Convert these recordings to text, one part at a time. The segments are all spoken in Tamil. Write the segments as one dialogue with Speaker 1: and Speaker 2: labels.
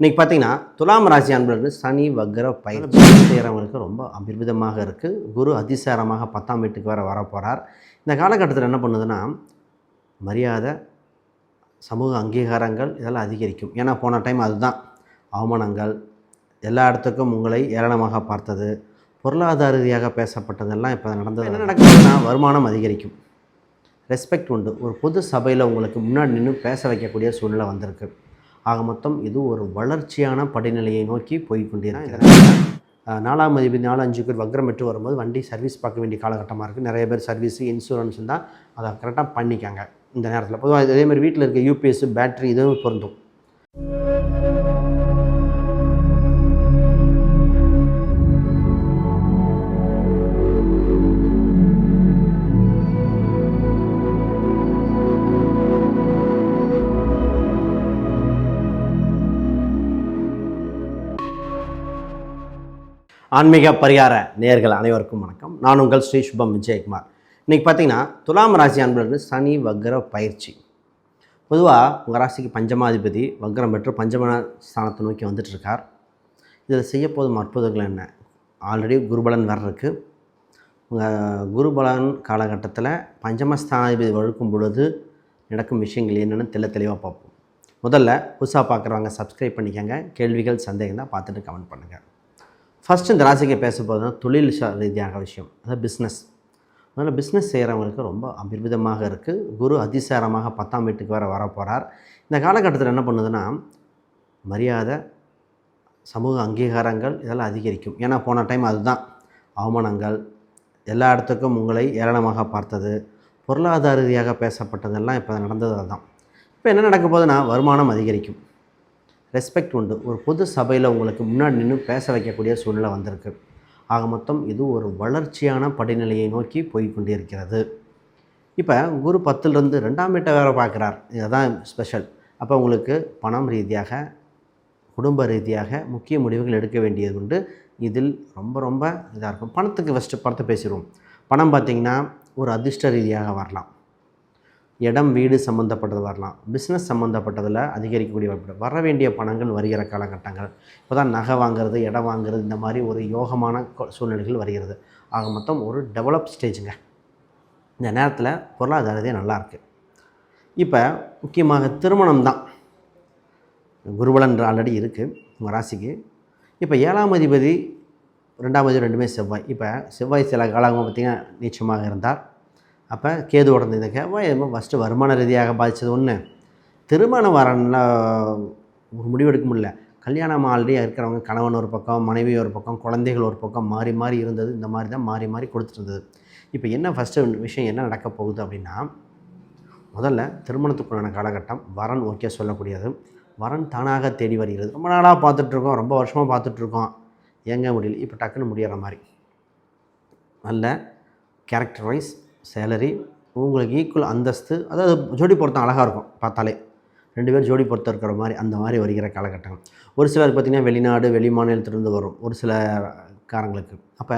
Speaker 1: இன்றைக்கி பார்த்தீங்கன்னா துலாம் ராசி அன்பர்கள் சனி வக்ர பயிற்சி செய்கிறவங்களுக்கு ரொம்ப அபிர்விதமாக இருக்குது குரு அதிசாரமாக பத்தாம் வீட்டுக்கு வர வரப்போகிறார் இந்த காலகட்டத்தில் என்ன பண்ணுதுன்னா மரியாதை சமூக அங்கீகாரங்கள் இதெல்லாம் அதிகரிக்கும். ஏன்னா போன டைம் அதுதான். அவமானங்கள் எல்லா இடத்துக்கும் உங்களை ஏளனமாக பார்த்தது பொருளாதார ரீதியாக பேசப்பட்டதெல்லாம் இப்போ நடந்தது. என்ன நடக்குதுன்னா வருமானம் அதிகரிக்கும். ரெஸ்பெக்ட் உண்டு. ஒரு பொது சபையில் உங்களுக்கு முன்னாடி நின்று பேச வைக்கக்கூடிய சூழ்நிலை வந்திருக்கு. ஆக மொத்தம் இது ஒரு வளர்ச்சியான படிநிலையை நோக்கி போய் கொண்டிருக்கிறது நாலாம் அதிபதி நாலு அஞ்சுக்கு வக்ரம் பெற்று வரும்போது வண்டி சர்வீஸ் பார்க்க வேண்டிய காலகட்டமாக இருக்குது நிறைய பேர் சர்வீஸு இன்சூரன்ஸ் தான் அதை கரெக்டாக பண்ணிக்காங்க இந்த நேரத்தில். பொதுவாக இதே மாதிரி வீட்டில் இருக்க யூபிஎஸ் பேட்டரி இதுவும் பொருந்தும். ஆன்மீக பரிகார நேயர்கள் அனைவருக்கும் வணக்கம். நான் உங்கள் ஸ்ரீ சுபம் விஜயகுமார். இன்றைக்கி பார்த்தீங்கன்னா துலாம் ராசி அன்பர்கள் சனி வக்ர பயிற்சி. பொதுவாக உங்கள் ராசிக்கு பஞ்சமாதிபதி வக்ரம் பெற்று பஞ்சம ஸ்தானத்தை நோக்கி வந்துட்டு இருக்கார் இதில் செய்ய போதும் அற்புதங்கள் என்ன? ஆல்ரெடி குருபலன் வேறு இருக்குது உங்கள் குருபலன் காலகட்டத்தில் பஞ்சமஸ்தானாதிபதி வழுக்கும் பொழுது நடக்கும் விஷயங்கள் என்னென்னு தெல்ல தெளிவாக பார்ப்போம். முதல்ல புதுசாக பார்க்குறவங்க சப்ஸ்கிரைப் பண்ணிக்கோங்க. கேள்விகள் சந்தேகம் தான் பார்த்துட்டு கமெண்ட் பண்ணுங்கள் ஃபஸ்ட்டு இந்த ராசிக்கு பேச போதுனா தொழில் ரீதியாக விஷயம். அதாவது பிஸ்னஸ் அதனால் பிஸ்னஸ் செய்கிறவங்களுக்கு ரொம்ப அபிர்விதமாக இருக்குது குரு அதிசாரமாக பத்தாம் வீட்டுக்கு வர வரப்போகிறார் இந்த காலகட்டத்தில் என்ன பண்ணுதுன்னா மரியாதை சமூக அங்கீகாரங்கள் இதெல்லாம் அதிகரிக்கும். ஏன்னா போன டைம் அதுதான். அவமானங்கள் எல்லா இடத்துக்கும் உங்களை ஏளனமாக பார்த்தது பொருளாதார ரீதியாக பேசப்பட்டதெல்லாம் இப்போ நடந்தது அதுதான். இப்போ என்ன நடக்க போகுதுன்னா வருமானம் அதிகரிக்கும். ரெஸ்பெக்ட் உண்டு. ஒரு பொது சபையில் உங்களுக்கு முன்னாடி நின்று பேச வைக்கக்கூடிய சூழ்நிலை வந்திருக்கு. ஆக மொத்தம் இது ஒரு வளர்ச்சியான படிநிலையை நோக்கி போய் இருக்கிறது இப்போ குரு பத்துலேருந்து ரெண்டாம் வீட்டை வேறு பார்க்குறார். இதுதான் ஸ்பெஷல் அப்போ உங்களுக்கு பணம் ரீதியாக குடும்ப ரீதியாக முக்கிய முடிவுகள் எடுக்க வேண்டியது உண்டு. இதில் ரொம்ப ரொம்ப இதாக இருக்கும். பணத்துக்கு ஃபஸ்ட்டு பணத்தை பேசிடுவோம். பணம் பார்த்திங்கன்னா ஒரு அதிர்ஷ்ட ரீதியாக வரலாம். இடம் வீடு சம்மந்தப்பட்டது வரலாம். பிஸ்னஸ் சம்மந்தப்பட்டதில் அதிகரிக்கக்கூடிய வாய்ப்பு வர வேண்டிய பணங்கள் வருகிற காலகட்டங்கள். இப்போ தான் நகை வாங்குறது இடம் வாங்குறது இந்த மாதிரி ஒரு யோகமான சூழ்நிலைகள் வருகிறது. ஆக மொத்தம் ஒரு டெவலப் ஸ்டேஜுங்க இந்த நேரத்தில் பொருளாதாரதே நல்லாயிருக்கு இப்போ முக்கியமாக திருமணம் தான். குருபலன் ஆல்ரெடி இருக்குது உங்கள் ராசிக்கு. இப்போ ஏழாம் அதிபதி ரெண்டாம் அதிபதி ரெண்டுமே செவ்வாய். இப்போ செவ்வாய் சில காலமாக பார்த்திங்கன்னா நீச்சமாக இருந்தார். அப்போ கேது உடந்தது இந்த செவ்வாய் ஃபஸ்ட்டு வருமான ரீதியாக பாதித்தது ஒன்று திருமணம் வரல ஒரு முடிவு எடுக்க முடியல. கல்யாணம் ஆல்ரெடி இருக்கிறவங்க கணவன் ஒரு பக்கம் மனைவி ஒரு பக்கம் குழந்தைகள் ஒரு பக்கம் மாறி மாறி இருந்தது. இந்த மாதிரி தான் மாறி மாறி கொடுத்துட்டு இருந்தது. இப்போ என்ன ஃபஸ்ட்டு விஷயம் என்ன நடக்க போகுது அப்படின்னா முதல்ல திருமணத்துக்குள்ளான காலகட்டம் வரன் ஓகே சொல்லக்கூடியது. வரன் தானாக தேடி வருகிறது. ரொம்ப நாளாக பார்த்துட்ருக்கோம் ரொம்ப வருஷமாக பார்த்துட்ருக்கோம் ஏங்க முடியல. இப்போ டக்குன்னு முடியற மாதிரி. நல்ல கேரக்டர் வைஸ் சேலரி உங்களுக்கு ஈக்குவல் அந்தஸ்து அதாவது ஜோடி பொருத்தம் அழகாக இருக்கும் பார்த்தாலே. ரெண்டு பேர் ஜோடி பொருத்தம் இருக்கிற மாதிரி அந்த மாதிரி வருகிற காலகட்டம் ஒரு சிலர் பார்த்திங்கன்னா வெளிநாடு வெளி மாநிலத்திலிருந்து வரும் ஒரு சில காரங்களுக்கு. அப்போ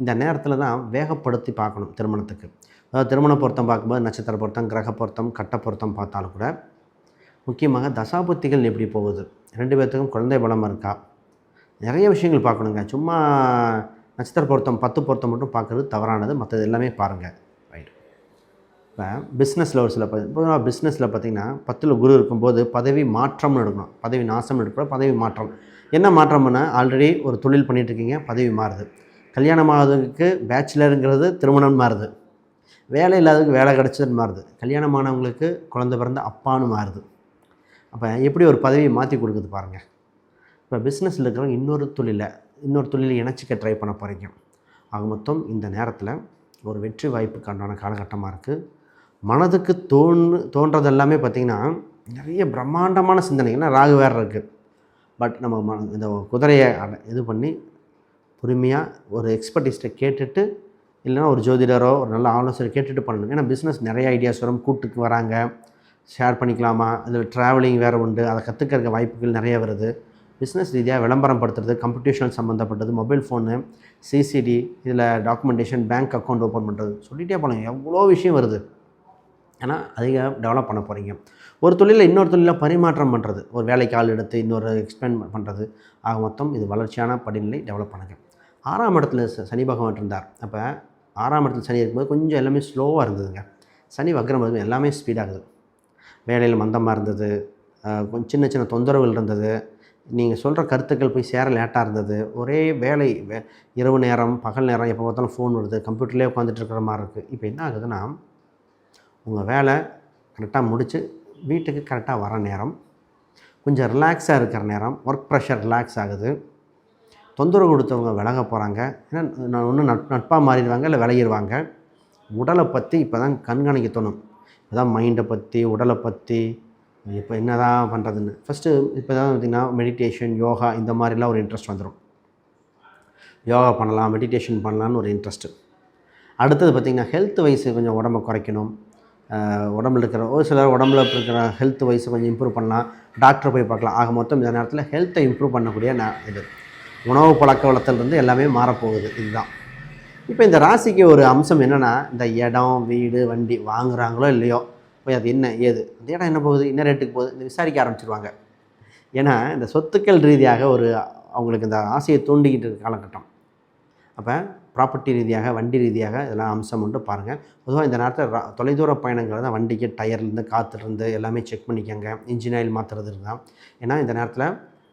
Speaker 1: இந்த நேரத்தில் தான் வேகப்படுத்தி பார்க்கணும் திருமணத்துக்கு. அதாவது திருமண பொருத்தம் பார்க்கும்போது நட்சத்திர பொருத்தம் கிரக பொருத்தம் கட்ட பொருத்தம் பார்த்தாலும் கூட முக்கியமாக தசாபுத்திகள் எப்படி போகுது? ரெண்டு பேர்த்துக்கும் குழந்தை பலம் இருக்கா? நிறைய விஷயங்கள் பார்க்கணுங்க. சும்மா நட்சத்திர பொருத்தம் பத்து பொருத்தம் மட்டும் பார்க்குறது தவறானது. மற்றது எல்லாமே பாருங்கள் இப்போ பிஸ்னஸில் ஒரு சில பொதுவாக பிஸ்னஸில் பார்த்தீங்கன்னா பத்தில் குரு இருக்கும்போது பதவி மாற்றம்னு எடுக்கணும். பதவி நாசம்னு எடுக்கணும் பதவி மாற்றம். என்ன மாற்றம்னா ஆல்ரெடி ஒரு தொழில் பண்ணிகிட்ருக்கீங்க பதவி மாறுது. கல்யாணம் ஆகிறதுக்கு பேச்சுலருங்கிறது திருமணம் மாறுது. வேலை இல்லாததுக்கு வேலை கிடச்சதுன்னு மாறுது. கல்யாணமானவங்களுக்கு குழந்த பிறந்த அப்பான்னு மாறுது. அப்போ எப்படி ஒரு பதவியை மாற்றி கொடுக்குது பாருங்கள் இப்போ பிஸ்னஸில் இருக்கிறவங்க இன்னொரு தொழிலை இன்னொரு தொழிலை இணைச்சிக்க ட்ரை பண்ண போகிறீங்க ஆக மொத்தம் இந்த நேரத்தில் ஒரு வெற்றி வாய்ப்புக்கான காலகட்டமாக இருக்குது மனதுக்கு தோணு தோன்றது எல்லாமே பார்த்திங்கன்னா நிறைய பிரம்மாண்டமான சிந்தனைகள்னா ராகு வேறு இருக்குது பட் நம்ம ம இந்த குதிரையை இது பண்ணி பொறுமையாக ஒரு எக்ஸ்பர்டிஸ்ட்டை கேட்டுட்டு இல்லைன்னா ஒரு ஜோதிடரோ ஒரு நல்ல ஆலோசனை கேட்டுட்டு பண்ணணும். ஏன்னா பிஸ்னஸ் நிறைய ஐடியாஸ் வரும். கூட்டுக்கு வராங்க. ஷேர் பண்ணிக்கலாமா? அதில் ட்ராவலிங் வேறு உண்டு. அதை கற்றுக்கிறக்க வாய்ப்புகள் நிறைய வருது. பிஸ்னஸ் ரீதியாக விளம்பரம் படுத்துறது கம்ப்யூட்டேஷன் சம்மந்தப்பட்டது மொபைல் ஃபோனு சிசிடி இதில் டாக்குமெண்டேஷன் பேங்க் அக்கௌண்ட் ஓப்பன் பண்ணுறது சொல்லிகிட்டே போகலாம் எவ்வளோ விஷயம் வருது. ஏன்னா அதிகம் டெவலப் பண்ண போகிறீங்க ஒரு தொழிலில் இன்னொரு தொழிலில் பரிமாற்றம் பண்ணுறது ஒரு வேலைக்கு ஆள் எடுத்து இன்னொரு எக்ஸ்பெண்ட் பண்ணுறது ஆக மொத்தம் இது வளர்ச்சியான படிநிலை டெவலப் பண்ணுங்க. ஆறாம் இடத்துல ச- சனி பகவான் இருந்தார். அப்போ ஆறாம் இடத்துல சனி இருக்கும்போது கொஞ்சம் எல்லாமே ஸ்லோவாக இருந்ததுங்க. சனி வக்ரம் வரும்போது எல்லாமே ஸ்பீடாகுது வேலையில் மந்தமாக இருந்தது கொஞ்சம் சின்ன சின்ன தொந்தரவுகள் இருந்தது. நீங்கள் சொல்கிற கருத்துக்கள் போய் சேர லேட்டாக இருந்தது. ஒரே வேலை வே- இரவு நேரம் பகல் நேரம் எப்போ பார்த்தாலும் ஃபோன் வருது கம்ப்யூட்டர்லேயே உட்காந்துட்டு இருக்கிற மாதிரி இருக்குது இப்போ என்ன ஆகுதுன்னா உங்கள் வேலை கரெக்டாக முடித்து வீட்டுக்கு கரெக்டாக வர நேரம் கொஞ்சம் ரிலாக்ஸாக இருக்கிற நேரம் ஒர்க் ப்ரெஷர் ரிலாக்ஸ் ஆகுது. தொந்தரவு கொடுத்தவங்க விலக போகிறாங்க ஏன்னா நான் ஒன்று நட் நட்பாக மாறிடுவாங்க இல்லை விலகிடுவாங்க உடலை பற்றி இப்போ தான் கண்காணிக்க தோணும். இப்போதான் மைண்டை பற்றி உடலை பற்றி இப்போ என்ன தான் பண்ணுறதுன்னு ஃபஸ்ட்டு இப்போ தான் பார்த்திங்கன்னா மெடிடேஷன் யோகா இந்த மாதிரிலாம் ஒரு இன்ட்ரெஸ்ட் வந்துடும் யோகா பண்ணலாம் மெடிடேஷன் பண்ணலான்னு ஒரு இன்ட்ரெஸ்ட்டு அடுத்தது பார்த்திங்கன்னா ஹெல்த் வைஸ் கொஞ்சம் உடம்பை குறைக்கணும். உடம்புல இருக்கிற ஒரு சிலர் உடம்புல இருக்கிற ஹெல்த் வைஸ் கொஞ்சம் இம்ப்ரூவ் பண்ணலாம். டாக்டரை போய் பார்க்கலாம். ஆக மொத்தம் இந்த நேரத்தில் ஹெல்த்தை இம்ப்ரூவ் பண்ணக்கூடிய நான் இது. உணவு பழக்க வழக்கத்திலிருந்து எல்லாமே மாறப்போகுது. இதுதான். இப்போ இந்த ராசிக்கு ஒரு அம்சம் என்னென்னா இந்த இடம் வீடு வண்டி வாங்குகிறாங்களோ இல்லையோ போய் அது என்ன ஏது? அந்த இடம் என்ன போகுது? என்ன ரேட்டுக்கு போகுது? இந்த விசாரிக்க ஆரம்பிச்சிருவாங்க. ஏன்னா இந்த சொத்துக்கள் ரீதியாக ஒரு அவங்களுக்கு இந்த ஆசையை தூண்டிக்கிட்டு இருக்க காலகட்டம். அப்போ ப்ராப்பர்ட்டி ரீதியாக வண்டி ரீதியாக இதெல்லாம் அம்சம் உண்டு பாருங்கள் பொதுவாக இந்த நேரத்தில் ரா- தொலைதூர பயணங்கள் தான் வண்டிக்கு டயர்லேருந்து காற்றுலேருந்து எல்லாமே செக் பண்ணிக்கோங்க. இன்ஜின் ஆயில் மாற்றுறது இருந்தால் ஏன்னா இந்த நேரத்தில்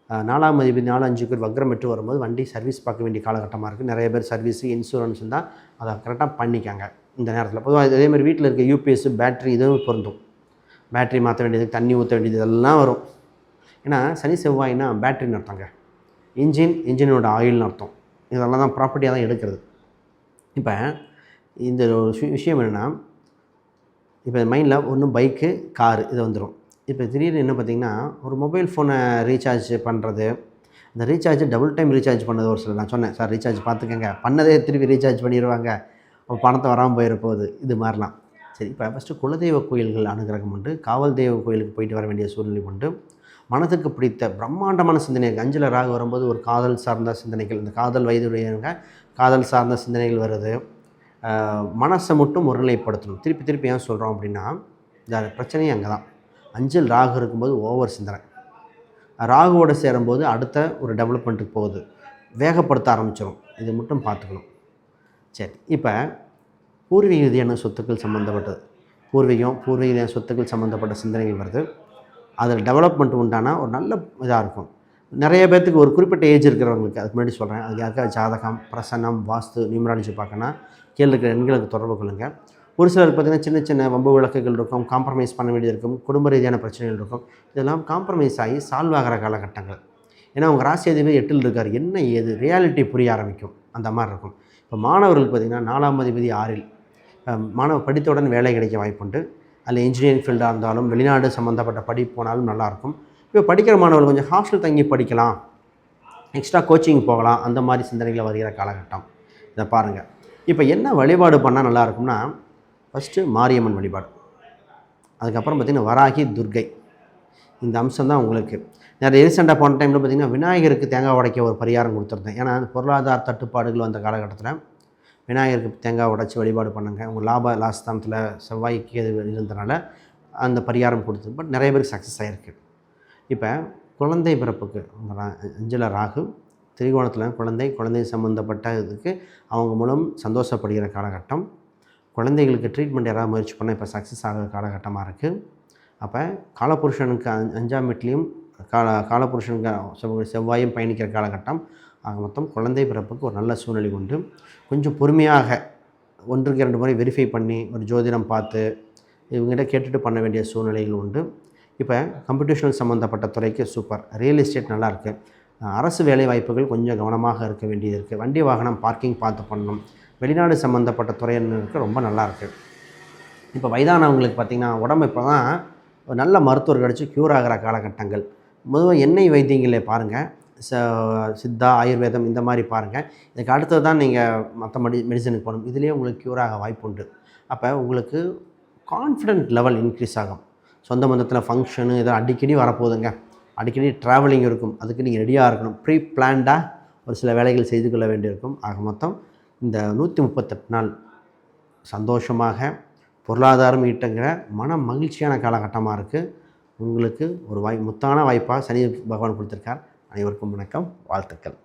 Speaker 1: நாலாம் மதிப்பு நாலு அஞ்சு பேர் வக்ரம் விட்டு வரும்போது வண்டி சர்வீஸ் பார்க்க வேண்டிய காலகட்டமாக இருக்குது நிறைய பேர் சர்வீஸு இன்சூரன்ஸ் இருந்தால் அதை கரெக்டாக பண்ணிக்காங்க இந்த நேரத்தில். பொதுவாக இதே மாதிரி வீட்டில் இருக்க யூபிஎஸ் பேட்டரி இதுவும் பொருந்தும். பேட்டரி மாற்ற வேண்டியது தண்ணி ஊற்ற வேண்டியது இதெல்லாம் வரும். ஏன்னா சனி செவ்வாய்னா பேட்ரின்னு அர்த்தங்க. இன்ஜின் இன்ஜினோட ஆயில்னு அர்த்தம். இதெல்லாம் தான் ப்ராப்பர்ட்டியாக தான் எடுக்கிறது. இப்போ இந்த ஒரு விஷயம் என்னென்னா இப்போ மைண்டில் ஒன்று பைக்கு காரு இது வந்துடும். இப்போ திடீர்னு என்ன பார்த்தீங்கன்னா ஒரு மொபைல் ஃபோனை ரீசார்ஜ் பண்ணுறது அந்த ரீசார்ஜ் டபுள் டைம் ரீசார்ஜ் பண்ணது ஒரு சில நான் சொன்னேன் சார் ரீசார்ஜ் பார்த்துக்கங்க. பண்ணதே திருப்பி ரீசார்ஜ் பண்ணிடுவாங்க. அப்போ பணத்தை வராமல் போயிட போகுது. இது மாதிரிலாம். சரி இப்போ ஃபஸ்ட்டு குலதெய்வ கோயில்கள் அனுகிரகம் உண்டு காவல் தெய்வ கோயிலுக்கு போயிட்டு வர வேண்டிய சூழ்நிலை உண்டு. மனதுக்கு பிடித்த பிரம்மாண்டமான சிந்தனை அஞ்சில் ராகு வரும்போது ஒரு காதல் சார்ந்த சிந்தனைகள். இந்த காதல் வயதுடையவங்க காதல் சார்ந்த சிந்தனைகள் வருது. மனசை மட்டும் ஒருநிலைப்படுத்தணும். திருப்பி திருப்பி ஏன் சொல்கிறோம் அப்படின்னா இந்த பிரச்சனையும் அங்கே தான். அஞ்சல் ராகு இருக்கும்போது ஓவர் சிந்தனை. ராகுவோடு சேரும்போது அடுத்த ஒரு டெவலப்மெண்ட்டுக்கு போகுது. வேகப்படுத்த ஆரம்பிச்சிடும் இது மட்டும் பார்த்துக்கணும். சரி இப்போ பூர்வீக ரீதியான சொத்துக்கள் சம்மந்தப்பட்டது பூர்வீகம் பூர்வீக ரீதியான சொத்துக்கள் சம்மந்தப்பட்ட சிந்தனைகள் வருது. அதில் டெவலப்மெண்ட் உண்டான ஒரு நல்ல இதாக இருக்கும். நிறைய பேர்த்துக்கு ஒரு குறிப்பிட்ட ஏஜ் இருக்கிறவங்களுக்கு அதுக்கு முன்னாடி சொல்கிறேன் அது யாருக்கா ஜாதகம் பிரசன்னம் வாஸ்து நியூமராலஜி பார்க்கணும்னா கீழே இருக்கிற எண்களுக்கு தொடர்பு கொள்ளுங்கள் ஒரு சிலருக்கு பார்த்திங்கன்னா சின்ன சின்ன வம்பு விளக்குகள் இருக்கும் காம்ப்ரமைஸ் பண்ண வேண்டியது இருக்கும் குடும்ப ரீதியான பிரச்சனைகள் இருக்கும். இதெல்லாம் காம்ப்ரமைஸ் ஆகி சால்வ் ஆகிற காலகட்டங்கள். ஏன்னா அவங்க ராசி அதிபதி எட்டில் இருக்கார். என்ன ஏது? ரியாலிட்டி புரிய ஆரம்பிக்கும். அந்த மாதிரி இருக்கும். இப்போ மாணவர்களுக்கு பார்த்திங்கன்னா நாலாம் அதிபதி ஆறில் மாணவர் படித்தவுடன் வேலை கிடைக்க வாய்ப்புண்டு. அதில் இன்ஜினியரிங் ஃபீல்டாக இருந்தாலும் வெளிநாடு சம்மந்தப்பட்ட படிப்பு போனாலும் நல்லாயிருக்கும் இப்போ படிக்கிற மாணவர்கள் கொஞ்சம் ஹாஸ்டல் தங்கி படிக்கலாம். எக்ஸ்ட்ரா கோச்சிங் போகலாம். அந்த மாதிரி சிந்தனைகளை வருகிற காலகட்டம். இதை பாருங்கள் இப்போ என்ன வழிபாடு பண்ணால் நல்லா இருக்கும்னா ஃபஸ்ட்டு மாரியம்மன் வழிபாடு. அதுக்கப்புறம் பார்த்திங்கன்னா வராகி துர்கை. இந்த அம்சம் தான் உங்களுக்கு. நிறைய ரீசெண்டாக போன டைமில் பார்த்திங்கன்னா விநாயகருக்கு தேங்காய் உடைக்க ஒரு பரிகாரம் கொடுத்துருந்தேன். ஏன்னா அந்த பொருளாதார தட்டுப்பாடுகள் வந்த காலகட்டத்தில் விநாயகருக்கு தேங்காய் உடைச்சி வழிபாடு பண்ணுங்க. உங்கள் லாப லாஸ்தானத்தில் செவ்வாய்க்கு இது இருந்தனால அந்த பரிகாரம் கொடுத்து பட் நிறைய பேருக்கு சக்ஸஸ் ஆகிருக்கு இப்போ குழந்தை பிறப்புக்கு உங்க ரா- ராகு திரிகோணத்தில் குழந்தை குழந்தை சம்மந்தப்பட்ட இதுக்கு அவங்க மூலம் சந்தோஷப்படுகிற காலகட்டம். குழந்தைகளுக்கு ட்ரீட்மெண்ட் யாராவது முயற்சி பண்ணால் இப்போ சக்ஸஸ் ஆகிற காலகட்டமாக இருக்குது அப்போ காலபுருஷனுக்கு அஞ் அஞ்சாம் வீட்லேயும் கால காலபுருஷனுக்கு செவ்வாயும் பயணிக்கிற காலகட்டம். ஆக மொத்தம் குழந்தை பிறப்புக்கு ஒரு நல்ல சூழ்நிலை உண்டு. கொஞ்சம் பொறுமையாக ஒன்றுக்கு இரண்டு முறை வெரிஃபை பண்ணி ஒரு ஜோதிடம் பார்த்து இவங்ககிட்ட கேட்டுட்டு பண்ண வேண்டிய சூழ்நிலைகள் உண்டு. இப்போ கம்ப்யூட்டேஷனல் சம்மந்தப்பட்ட துறைக்கு சூப்பர். ரியல் எஸ்டேட் நல்லாயிருக்கு. அரசு வேலை வாய்ப்புகள் கொஞ்சம் கவனமாக இருக்க வேண்டியது இருக்குது வண்டி வாகனம் பார்க்கிங் பார்த்து பண்ணணும். வெளிநாடு சம்மந்தப்பட்ட துறையினருக்கு ரொம்ப நல்லாயிருக்கு. இப்போ வயதானவங்களுக்கு பார்த்திங்கன்னா உடம்பு இப்போ தான் ஒரு நல்ல மருத்துவர் கிடச்சி க்யூர் ஆகிற காலகட்டங்கள். பொதுவாக எண்ணெய் வைத்தியங்களே பாருங்கள் ச சித்தா ஆயுர்வேதம் இந்த மாதிரி பாருங்கள் இதுக்கு அடுத்தது தான் நீங்கள் மற்ற மெடி மெடிசனுக்கு போகணும். இதுலேயே உங்களுக்கு க்யூர் ஆக வாய்ப்பு உண்டு. அப்போ உங்களுக்கு கான்ஃபிடென்ட் லெவல் இன்க்ரீஸ் ஆகும். சொந்த மந்தத்தில் ஃபங்க்ஷனு இதை அடிக்கடி வரப்போகுதுங்க. அடிக்கடி ட்ராவலிங் இருக்கும். அதுக்கு நீங்கள் ரெடியாக இருக்கணும். ப்ரீ பிளான்டாக ஒரு சில வேலைகள் செய்து கொள்ள வேண்டியிருக்கும். ஆக மொத்தம் இந்த நூற்றி முப்பத்தெட்டு நாள் சந்தோஷமாக பொருளாதாரம் ஈட்டுங்கிற மன மகிழ்ச்சியான காலகட்டமாக இருக்குது உங்களுக்கு ஒரு வாய் முத்தான வாய்ப்பாக சனி பகவான் கொடுத்துருக்கார். அனைவருக்கும் வணக்கம். வாழ்த்துக்கள்.